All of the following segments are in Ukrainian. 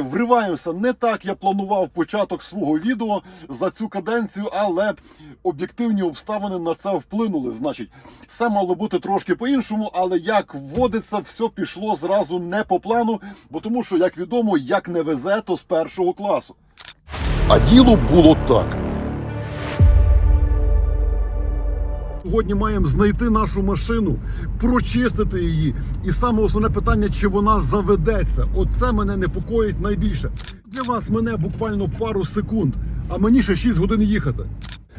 Вриваємося не так, я планував початок свого відео за цю каденцію, але об'єктивні обставини на це вплинули. Значить, все мало бути трошки по-іншому, але як вводиться, все пішло зразу не по плану, бо тому що, як відомо, як не везе, то з першого класу. А діло було так. Сьогодні маємо знайти нашу машину, прочистити її. І саме основне питання, чи вона заведеться. Оце мене непокоїть найбільше. Для вас мене буквально пару секунд, а мені ще 6 годин їхати.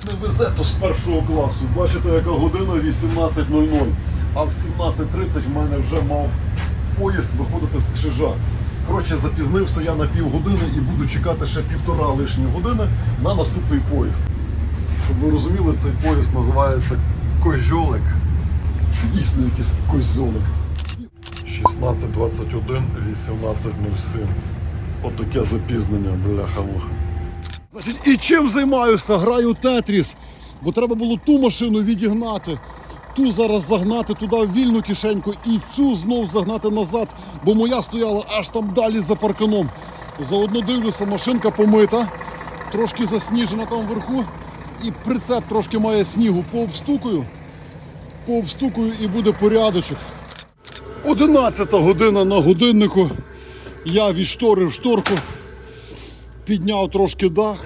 Не везе то з першого класу. Бачите, яка година 18.00. А в 17.30 в мене вже мав поїзд виходити з крижа. Коротше, запізнився я на півгодини і буду чекати ще півтора лишні години на наступний поїзд. Щоб ви розуміли, цей поїзд називається Козьолик. Дійсно якийсь козьолик. 16.21, 18.07. Отаке запізнення, бляха-муха. І чим займаюся? Граю Тетріс. Бо треба було ту машину відігнати, ту зараз загнати туди в вільну кишеньку і цю знов загнати назад, бо моя стояла аж там далі за парканом. Заодно дивлюся, машинка помита, трошки засніжена там вверху, і прицеп трошки має снігу. Пообстукую, пообстукую і буде порядочок. 11 година на годиннику. Я відшторив шторку, підняв трошки дах.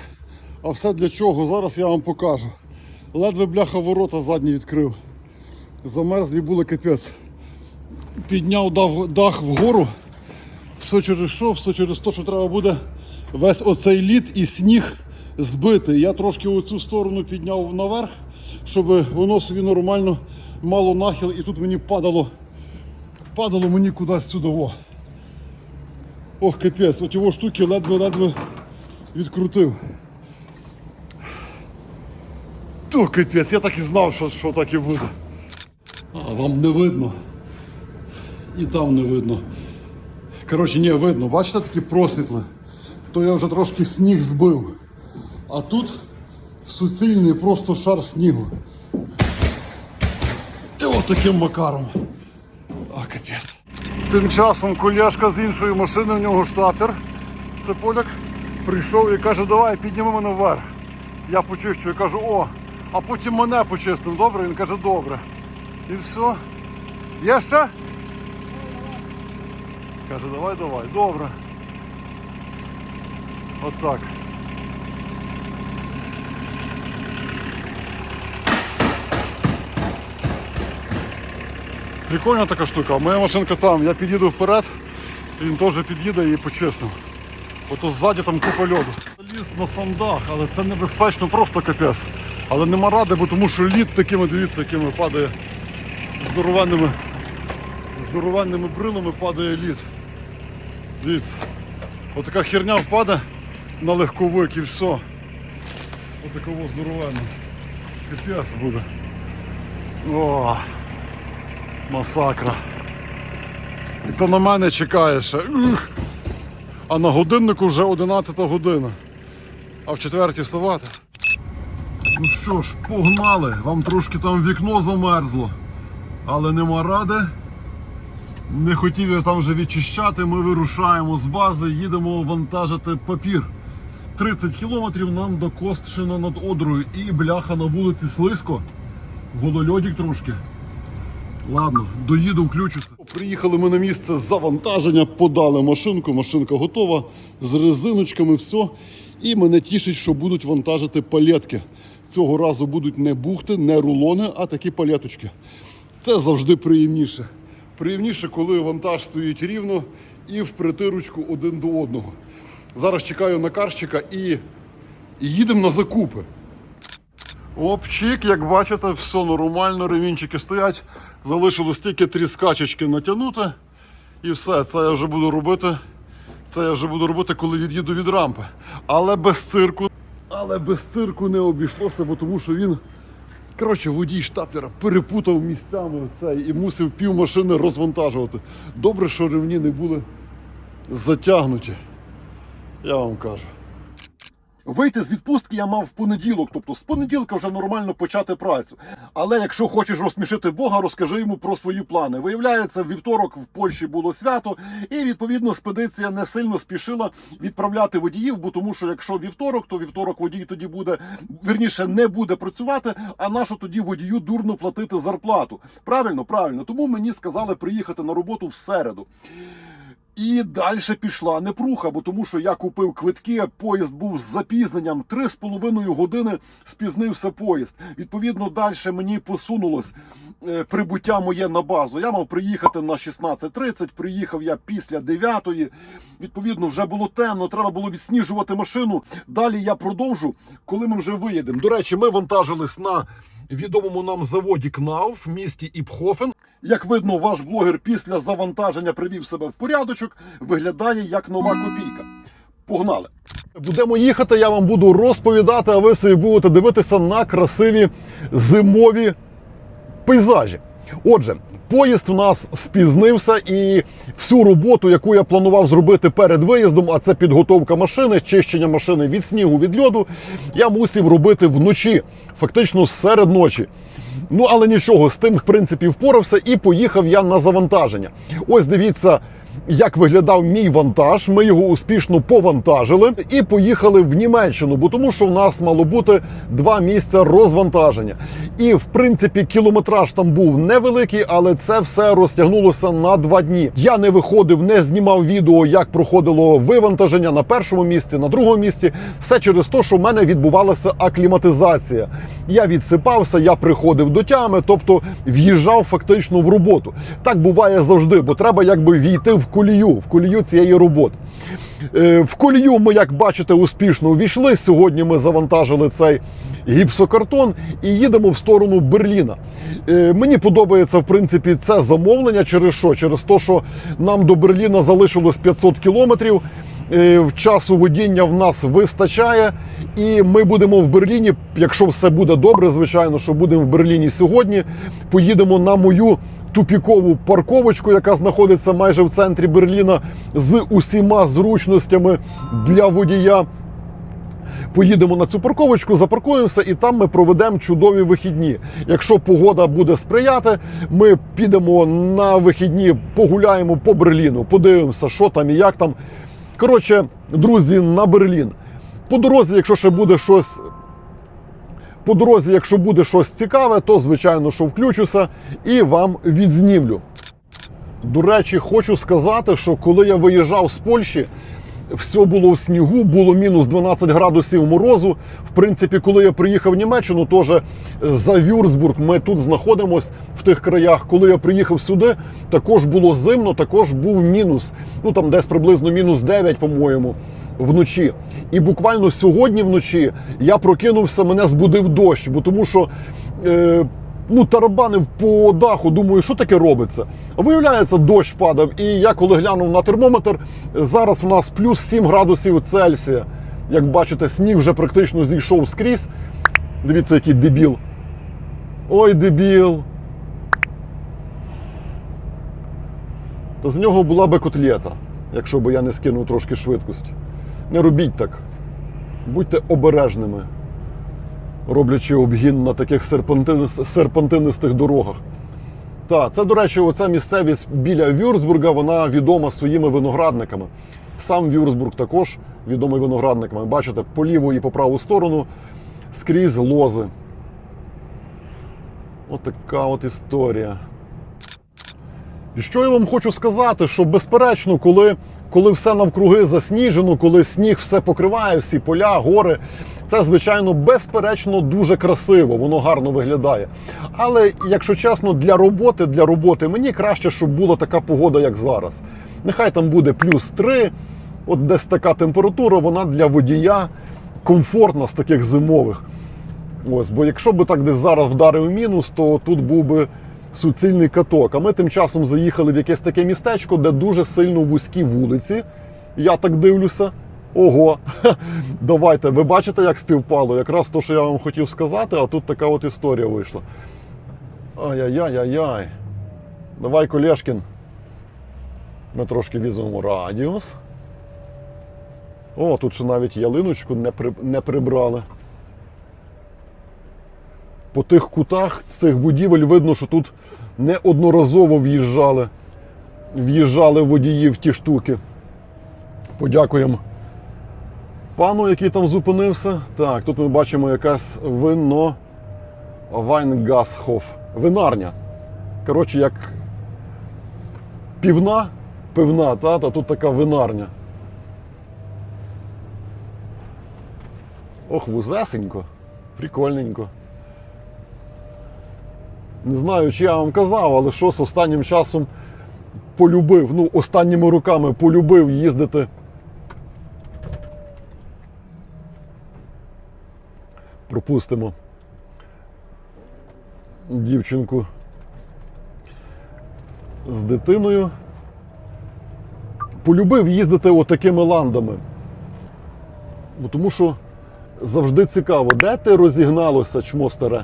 А все для чого? Зараз я вам покажу. Ледве бляха ворота задні відкрив. Замерзлі були капець. Підняв дах, вгору. Все через що? Все через те, що треба буде весь оцей лід і сніг збити. Я трошки оцю сторону підняв наверх, щоб воно собі нормально мало нахил і тут мені падало, падало мені кудись сюди. Во. Ох, капець, от його штуки ледве-ледве відкрутив. То капець, я так і знав, що, що так і буде. А вам не видно. І там не видно. Коротше, ні, видно, бачите такі просвітли? То я вже трошки сніг збив. А тут суцільний просто шар снігу. І от таким макаром. А капець. Тим часом коляшка з іншої машини, в нього штапер. Це поляк прийшов і каже, давай підніми мене вверх. Я почищу, я кажу, о, а потім мене почистив, добре? Він каже, добре. І все. Є ще? Каже, давай, давай, добре. Отак. Прикольна така штука. Моя машинка там, я під'їду вперед, він теж під'їде і почистив. Ото ззаді там купа льоду. Ліз на сам дах, але це небезпечно, просто капець. Але нема ради, бо тому що лід такими, дивіться, якими падає здоровенними, здоровенними брилами падає лід. Дивіться. Отака херня впаде на легковик і все. Отакого здоровенно. Капець буде. О, масакра. І то на мене чекає ще. Ух. А на годиннику вже 11 година. А в четвертій вставати. Ну що ж, погнали. Вам трошки там вікно замерзло. Але нема ради. Не хотів я там вже відчищати. Ми вирушаємо з бази, їдемо вантажити папір. 30 кілометрів нам до Костшина над Одрою і бляха на вулиці Слизько. Голольодік трошки. Ладно, доїду, включуся. Приїхали ми на місце завантаження, подали машинку, машинка готова з резиночками, все. І мене тішить, що будуть вантажити палетки. Цього разу будуть не бухти, не рулони, а такі палеточки. Це завжди приємніше. Приємніше, коли вантаж стоїть рівно і в притирочку один до одного. Зараз чекаю на карщика і, і їдемо на закупи. Опчик, як бачите, все нормально, ремінчики стоять. Залишилось тільки три скачечки натягнути. І все, це я вже буду робити. Це я вже буду робити, коли від'їду від рампи. Але без цирку. Але без цирку не обійшлося, бо тому що він, коротше, водій штаплера перепутав місцями це і мусив пів машини розвантажувати. Добре, що ремні не були затягнуті. Я вам кажу. Вийти з відпустки я мав в понеділок, тобто з понеділка вже нормально почати працю. Але якщо хочеш розсмішити Бога, розкажи йому про свої плани. Виявляється, в вівторок в Польщі було свято, і відповідно спедиція не сильно спішила відправляти водіїв, бо тому що якщо вівторок, то вівторок водій тоді буде вірніше не буде працювати. А нащо тоді водію дурно платити зарплату? Правильно, правильно. Тому мені сказали приїхати на роботу в середу. І далі пішла непруха, бо тому що я купив квитки, поїзд був з запізненням, три з половиною години спізнився поїзд. Відповідно, далі мені посунулось е, прибуття моє на базу. Я мав приїхати на 16.30, приїхав я після 9-ї. Відповідно, вже було темно, треба було відсніжувати машину. Далі я продовжу, коли ми вже виїдемо. До речі, ми вантажились на відомому нам заводі КНАУ в місті Іпхофен. Як видно, ваш блогер після завантаження привів себе в порядочок, виглядає як нова копійка. Погнали! Будемо їхати, я вам буду розповідати, а ви собі будете дивитися на красиві зимові пейзажі. Отже, поїзд в нас спізнився, і всю роботу, яку я планував зробити перед виїздом, а це підготовка машини, чищення машини від снігу, від льоду, я мусив робити вночі, фактично серед ночі. Ну, але нічого, з тим, в принципі, впорався і поїхав я на завантаження. Ось дивіться, як виглядав мій вантаж. Ми його успішно повантажили і поїхали в Німеччину, бо тому що в нас мало бути два місця розвантаження. І в принципі кілометраж там був невеликий, але це все розтягнулося на два дні. Я не виходив, не знімав відео, як проходило вивантаження на першому місці, на другому місці. Все через те, що в мене відбувалася акліматизація. Я відсипався, я приходив до тями, тобто в'їжджав фактично в роботу. Так буває завжди, бо треба якби війти в колію, в колію цієї роботи. Е, В колію ми, як бачите, успішно увійшли. Сьогодні ми завантажили цей гіпсокартон і їдемо в сторону Берліна. Е, Мені подобається, в принципі, це замовлення. Через що? Через те, що нам до Берліна залишилось 500 кілометрів. Е, В часу водіння в нас вистачає, і ми будемо в Берліні. Якщо все буде добре, звичайно, що будемо в Берліні сьогодні. Поїдемо на мою тупікову парковочку, яка знаходиться майже в центрі Берліна, з усіма зручностями для водія. Поїдемо на цю парковочку, запаркуємося, і там ми проведемо чудові вихідні. Якщо погода буде сприяти, ми підемо на вихідні, погуляємо по Берліну, подивимося, що там і як там. Коротше, друзі, на Берлін. По дорозі, якщо ще буде щось. По дорозі, якщо буде щось цікаве, то звичайно, що включуся і вам відзнімлю. До речі, хочу сказати, що коли я виїжджав з Польщі, все було в снігу, було мінус 12 градусів морозу. В принципі, коли я приїхав в Німеччину, теж за Вюрцбург, ми тут знаходимося в тих краях. Коли я приїхав сюди, також було зимно, також був мінус. Ну там десь приблизно мінус 9, по-моєму, вночі. І буквально сьогодні вночі я прокинувся, мене збудив дощ, бо тому що. Е, ну, тарабанив по даху, думаю, що таке робиться. Виявляється, дощ падав. І я коли глянув на термометр, зараз у нас плюс 7 градусів Цельсія. Як бачите, сніг вже практично зійшов скрізь. Дивіться, який дебіл. Ой, дебіл. Та з нього була би котлета, якщо б я не скинув трошки швидкості. Не робіть так. Будьте обережними роблячи обгін на таких серпантинистих, дорогах. Так, це, до речі, оця місцевість біля Вюрцбурга, вона відома своїми виноградниками. Сам Вюрцбург також відомий виноградниками. Бачите, по ліву і по праву сторону скрізь лози. Отака от історія. І що я вам хочу сказати, що безперечно, коли, коли все навкруги засніжено, коли сніг все покриває, всі поля, гори, це, звичайно, безперечно дуже красиво, воно гарно виглядає. Але, якщо чесно, для роботи, для роботи мені краще, щоб була така погода, як зараз. Нехай там буде плюс 3, от десь така температура, вона для водія комфортна з таких зимових. Ось, бо якщо би так десь зараз вдарив мінус, то тут був би суцільний каток. А ми тим часом заїхали в якесь таке містечко, де дуже сильно вузькі вулиці. Я так дивлюся. Ого, давайте. Ви бачите, як співпало? Якраз то, що я вам хотів сказати, а тут така от історія вийшла. Ай-яй-яй-яй-яй. Давай, Колешкін. Ми трошки візьмемо радіус. О, тут ще навіть ялиночку не, при... не прибрали. По тих кутах цих будівель видно, що тут неодноразово в'їжджали. В'їжджали водії в ті штуки. Подякуємо пану, який там зупинився. Так, тут ми бачимо якась вино Вайнгасхоф. Винарня. Коротше, як півна, пивна, та, та тут така винарня. Ох, вузесенько, прикольненько. Не знаю, чи я вам казав, але щось останнім часом полюбив, ну, останніми роками полюбив їздити. Пропустимо дівчинку з дитиною. Полюбив їздити отакими ландами. Бо Тому що завжди цікаво, де ти розігналося, чмо старе.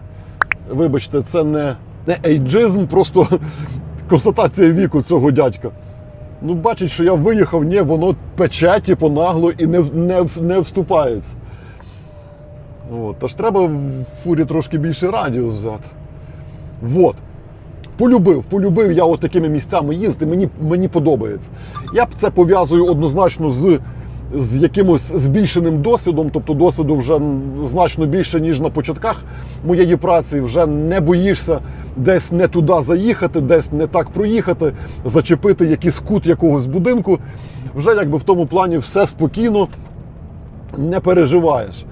Вибачте, це не, не ейджизм, просто констатація віку цього дядька. Ну, бачить, що я виїхав, ні, воно пече, типу, нагло і не, не, не вступається. От, тож треба в фурі трошки більше радіус взяти. Вот. Полюбив, полюбив я от такими місцями їздити, мені, мені подобається. Я б це пов'язую однозначно з, з якимось збільшеним досвідом, тобто досвіду вже значно більше, ніж на початках моєї праці. Вже не боїшся десь не туди заїхати, десь не так проїхати, зачепити якийсь кут якогось будинку. Вже якби в тому плані все спокійно, не переживаєш.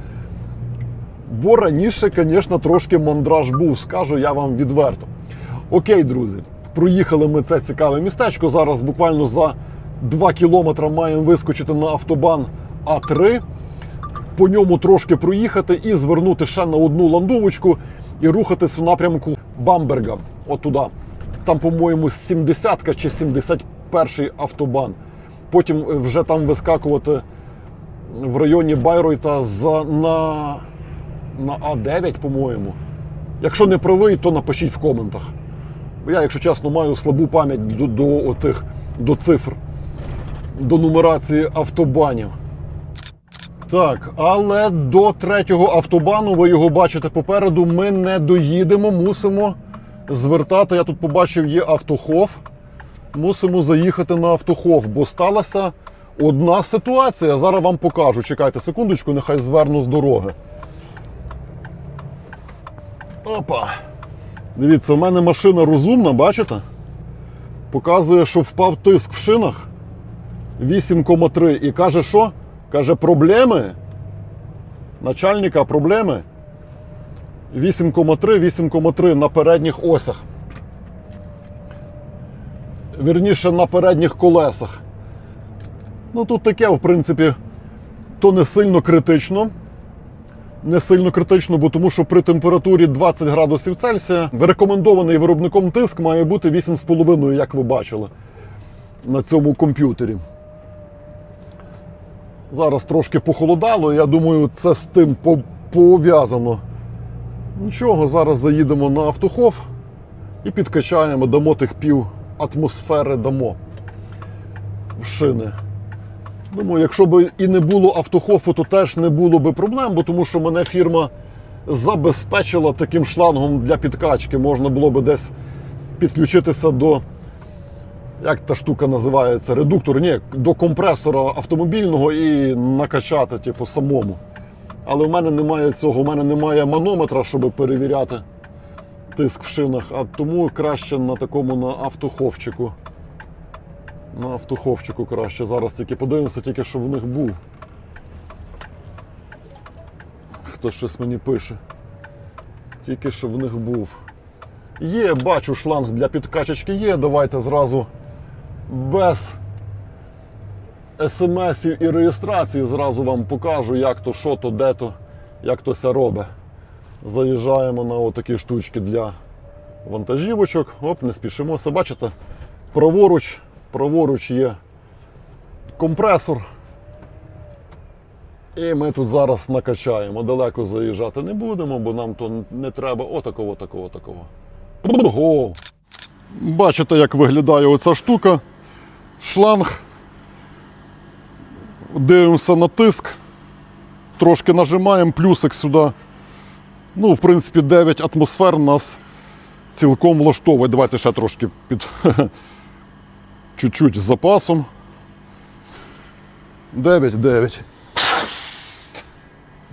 Бо раніше, звісно, трошки мандраж був, скажу я вам відверто. Окей, друзі, проїхали ми це цікаве містечко. Зараз буквально за 2 кілометри маємо вискочити на автобан А3, по ньому трошки проїхати і звернути ще на одну ландовочку і рухатись в напрямку Бамберга. От. Там, по-моєму, 70 чи 71 автобан. Потім вже там вискакувати в районі Байройта за, на, на А9, по-моєму. Якщо не правий, то напишіть в коментах. Я, якщо чесно, маю слабу пам'ять до, до, отих, до цифр, до нумерації автобанів. Так, але до третього автобану, ви його бачите попереду, ми не доїдемо, мусимо звертати. Я тут побачив, є автохов. Мусимо заїхати на автохов, бо сталася одна ситуація. Зараз вам покажу. Чекайте секундочку, нехай зверну з дороги. Опа. Дивіться, у мене машина розумна, бачите? Показує, що впав тиск в шинах 8,3. І каже, що? Каже, проблеми. Начальника проблеми. 8,3, 8,3 на передніх осях. Вірніше на передніх колесах. Ну тут таке, в принципі, то не сильно критично не сильно критично, бо тому що при температурі 20 градусів Цельсія рекомендований виробником тиск має бути 8,5, як ви бачили на цьому комп'ютері. Зараз трошки похолодало, я думаю, це з тим пов'язано. Нічого, зараз заїдемо на автохов і підкачаємо, дамо тих пів атмосфери дамо в шини. Думаю, якщо б і не було автохофу, то теж не було би проблем, бо тому що мене фірма забезпечила таким шлангом для підкачки. Можна було би десь підключитися до, як та штука називається, редуктор, ні, до компресора автомобільного і накачати, типу, самому. Але в мене немає цього, у мене немає манометра, щоб перевіряти тиск в шинах, а тому краще на такому на автоховчику. На автоховчику краще. Зараз тільки подивимося, тільки що в них був. Хтось щось мені пише. Тільки що в них був. Є, бачу, шланг для підкачечки є. Давайте зразу без смсів і реєстрації зразу вам покажу, як то, що то, де то, як то ся робить. Заїжджаємо на отакі штучки для вантажівочок. Оп, не спішимося. Бачите? Праворуч, праворуч є компресор. І ми тут зараз накачаємо. Далеко заїжджати не будемо, бо нам то не треба. Отакого, такого, такого. Ого! Бачите, як виглядає оця штука. Шланг Дивимося на тиск. Трошки нажимаємо плюсик сюди. Ну, в принципі, 9 атмосфер нас цілком влаштовує. Давайте ще трошки під чуть-чуть з запасом. 9, 9.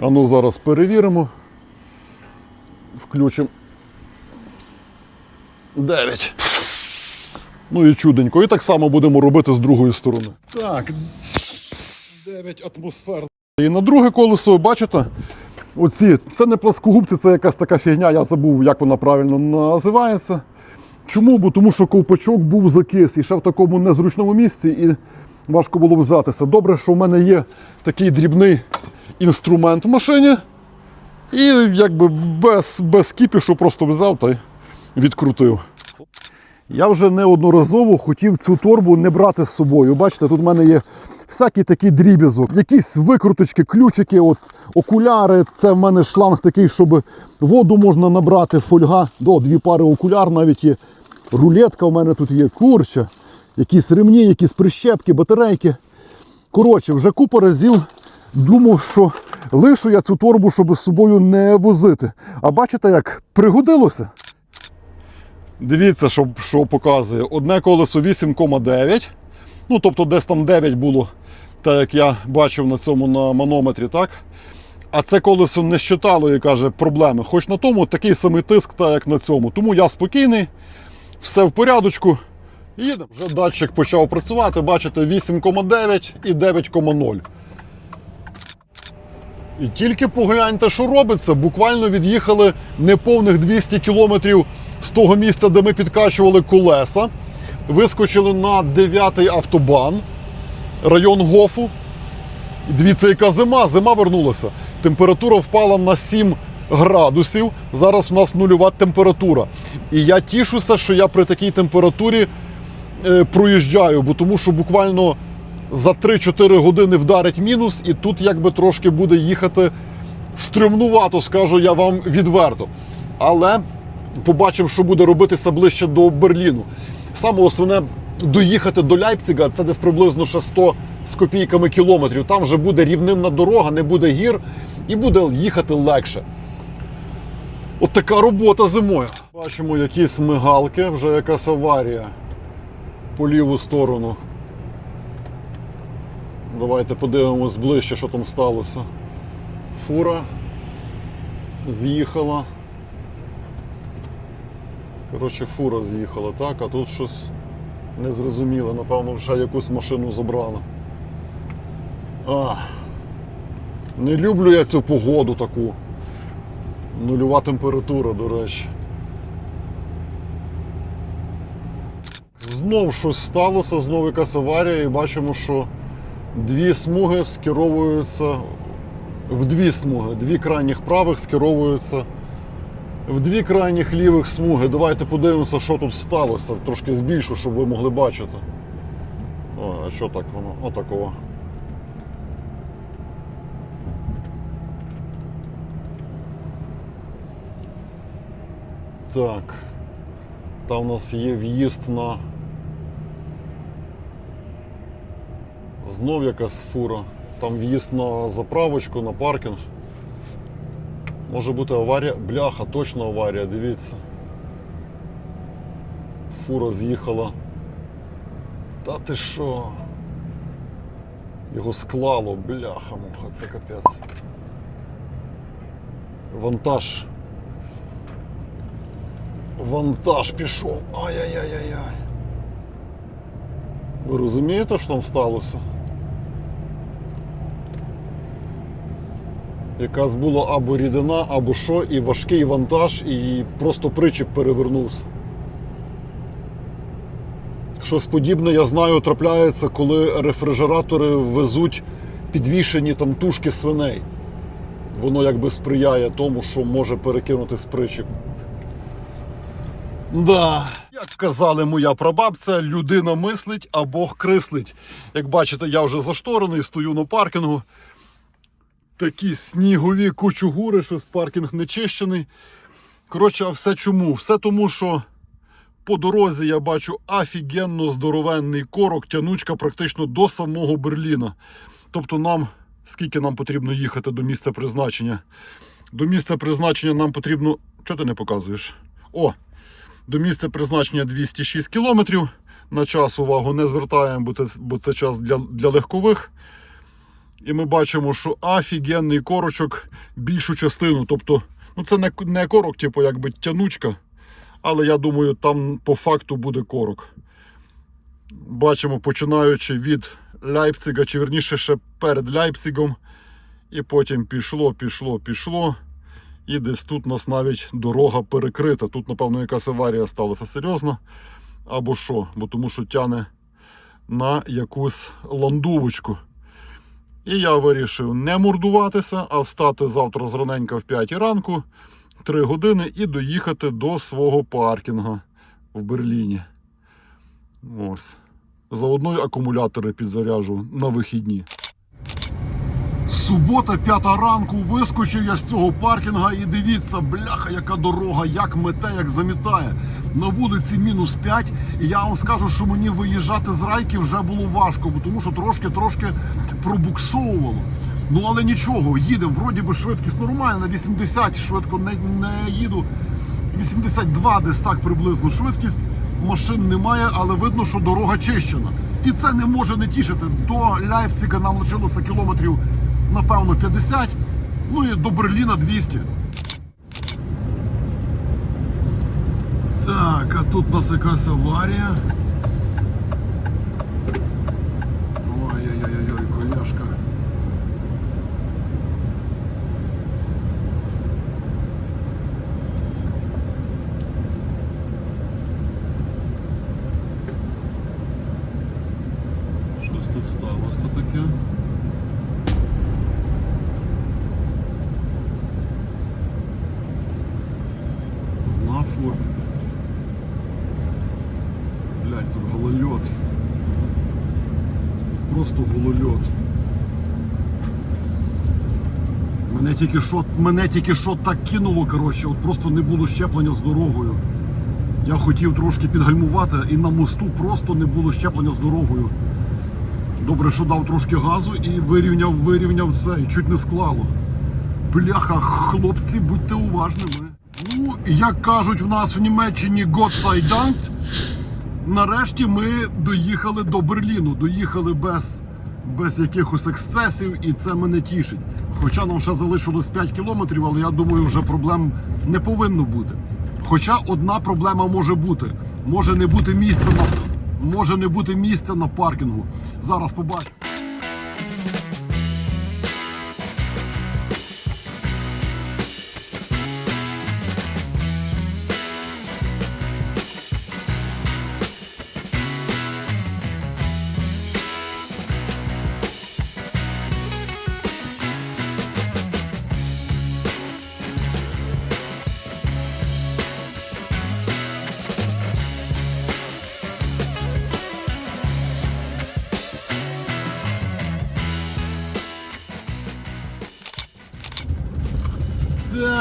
А ну зараз перевіримо. Включимо. 9. Ну і чуденько. І так само будемо робити з другої сторони. Так. 9 атмосфер. І на друге колесо, бачите, оці, це не пласкогубці, це якась така фігня, я забув, як вона правильно називається. Чому? Бо тому що ковпачок був закис і ще в такому незручному місці, і важко було взятися. Добре, що в мене є такий дрібний інструмент в машині. І якби без, без кіпішу просто взяв та й відкрутив. Я вже неодноразово хотів цю торбу не брати з собою. Бачите, тут в мене є всякий такий дріб'язок, якісь викруточки, ключики, от, окуляри. Це в мене шланг такий, щоб воду можна набрати, фольга, до дві пари окуляр навіть є. Рулетка у мене тут є, курча, якісь ремні, якісь прищепки, батарейки. Коротше, вже купа разів думав, що лишу я цю торбу, щоб з собою не возити. А бачите, як пригодилося. Дивіться, що, що показує. Одне колесо 8,9. Ну, тобто десь там 9 було, так як я бачив на цьому на манометрі, так? А це колесо не щитало і каже проблеми. Хоч на тому такий самий тиск, так як на цьому. Тому я спокійний, все в порядочку. Їдемо. Вже датчик почав працювати. Бачите, 8,9 і 9,0. І тільки погляньте, що робиться. Буквально від'їхали неповних 200 кілометрів з того місця, де ми підкачували колеса. Вискочили на 9-й автобан, район Гофу. Дивіться, яка зима, зима вернулася. Температура впала на 7 градусів. Зараз у нас нульова температура. І я тішуся, що я при такій температурі е, проїжджаю, бо тому що буквально за 3-4 години вдарить мінус, і тут якби трошки буде їхати стрімнувато, скажу я вам відверто. Але побачимо, що буде робитися ближче до Берліну. Саме основне доїхати до Ляйпціга, це десь приблизно ще 100 з копійками кілометрів. Там вже буде рівнинна дорога, не буде гір і буде їхати легше. От така робота зимою. Бачимо якісь мигалки, вже якась аварія по ліву сторону. Давайте подивимось ближче, що там сталося. Фура з'їхала. Коротше, фура з'їхала, так, а тут щось незрозуміле. Напевно, вже якусь машину забрали. А, не люблю я цю погоду таку. Нульова температура, до речі. Знов щось сталося, знов якась аварія, і бачимо, що дві смуги скеровуються в дві смуги. Дві крайніх правих скеровуються в дві крайніх лівих смуги. Давайте подивимося, що тут сталося. Трошки збільшу, щоб ви могли бачити. О, а що так воно? Отакого. Так. Там у нас є в'їзд на. Знов якась фура. Там в'їзд на заправочку, на паркінг. Може бути аварія. Бляха, точно аварія, дивіться. Фура з'їхала. Та ти що? Його склало, бляха, муха, це капець. Вантаж. Вантаж пішов. Ай-яй-яй-яй-яй. Ви розумієте, що там сталося? Якась була або рідина, або що, і важкий вантаж, і просто причіп перевернувся. Щось подібне, я знаю, трапляється, коли рефрижератори везуть підвішені там тушки свиней. Воно якби сприяє тому, що може перекинути з причіп. Да. Як казали моя прабабця, людина мислить, а Бог крислить. Як бачите, я вже зашторений, стою на паркінгу. Такі снігові кучугури, щось паркінг не чищений. Коротше, а все чому? Все тому, що по дорозі я бачу офігенно здоровенний корок, тянучка практично до самого Берліна. Тобто нам, скільки нам потрібно їхати до місця призначення? До місця призначення нам потрібно. Чого ти не показуєш? О! До місця призначення 206 кілометрів. На час увагу не звертаємо, бо це, бо це час для, для легкових. І ми бачимо, що офігенний корочок більшу частину. Тобто, ну це не, не корок, типу, якби тянучка. Але я думаю, там по факту буде корок. Бачимо, починаючи від Ляйпцига, чи верніше ще перед Ляйпцигом. І потім пішло, пішло, пішло. І десь тут у нас навіть дорога перекрита. Тут, напевно, якась аварія сталася серйозна. Або що, бо тому що тяне на якусь ландувочку. І я вирішив не мордуватися, а встати завтра зраненька в 5 ранку, 3 години і доїхати до свого паркінга в Берліні. Ось. Заодно й акумулятори підзаряжу на вихідні. Субота, п'ята ранку, вискочив я з цього паркінга і дивіться, бляха, яка дорога, як мете, як замітає. На вулиці мінус 5. І я вам скажу, що мені виїжджати з райки вже було важко, бо тому що трошки-трошки пробуксовувало. Ну але нічого, їдемо. Вроді би швидкість нормальна, 80 швидко не, не їду. 82 десь так приблизно швидкість. Машин немає, але видно, що дорога чищена. І це не може не тішити. До Ляйпцига нам лишилося кілометрів, напевно, 50, ну і до Берліна 200. Так, а тут у нас якась аварія. Ой-ой-ой, коляшка. Щось тут сталося таке. Тільки що, мене тільки що так кинуло, коротше, от просто не було щеплення з дорогою. Я хотів трошки підгальмувати і на мосту просто не було щеплення з дорогою. Добре, що дав трошки газу і вирівняв, вирівняв це, і чуть не склало. Бляха, хлопці, будьте уважними. Ну, як кажуть в нас в Німеччині Gott нарешті ми доїхали до Берліну. Доїхали без, без якихось ексцесів, і це мене тішить. Хоча нам ще залишилось 5 кілометрів, але я думаю, вже проблем не повинно бути. Хоча одна проблема може бути. Може не бути місця на може не бути місця на паркінгу. Зараз побачу.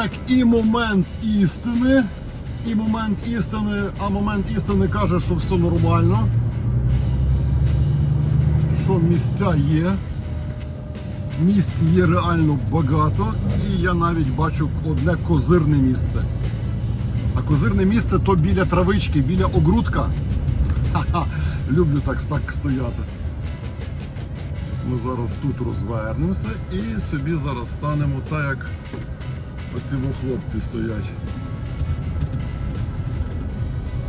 Так, і момент істини. І момент істини, а момент істини каже, що все нормально. Що місця є. Місць є реально багато. І я навіть бачу одне козирне місце. А козирне місце то біля травички, біля огрудка. Ха-ха, люблю так, так стояти. Ми зараз тут розвернемося і собі зараз станемо так, як Оці хлопці стоять.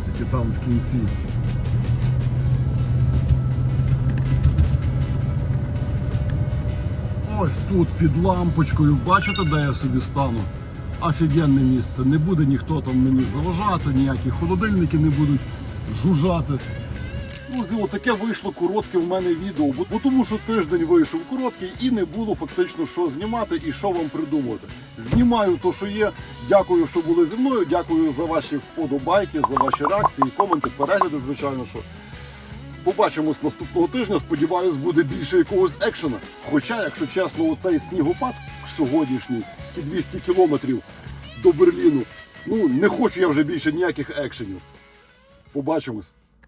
Тільки там в кінці. Ось тут під лампочкою, бачите, де я собі стану? Офігенне місце. Не буде ніхто там мені заважати, ніякі холодильники не будуть жужжати. Друзі, отаке вийшло коротке в мене відео, бо тому що тиждень вийшов короткий і не було фактично що знімати і що вам придумувати. Знімаю то, що є. Дякую, що були зі мною. Дякую за ваші вподобайки, за ваші реакції, коменти, перегляди, звичайно, що. Побачимось наступного тижня. Сподіваюсь, буде більше якогось екшена. Хоча, якщо чесно, оцей снігопад сьогоднішній, ті 200 кілометрів до Берліну. Ну не хочу я вже більше ніяких екшенів. Побачимось.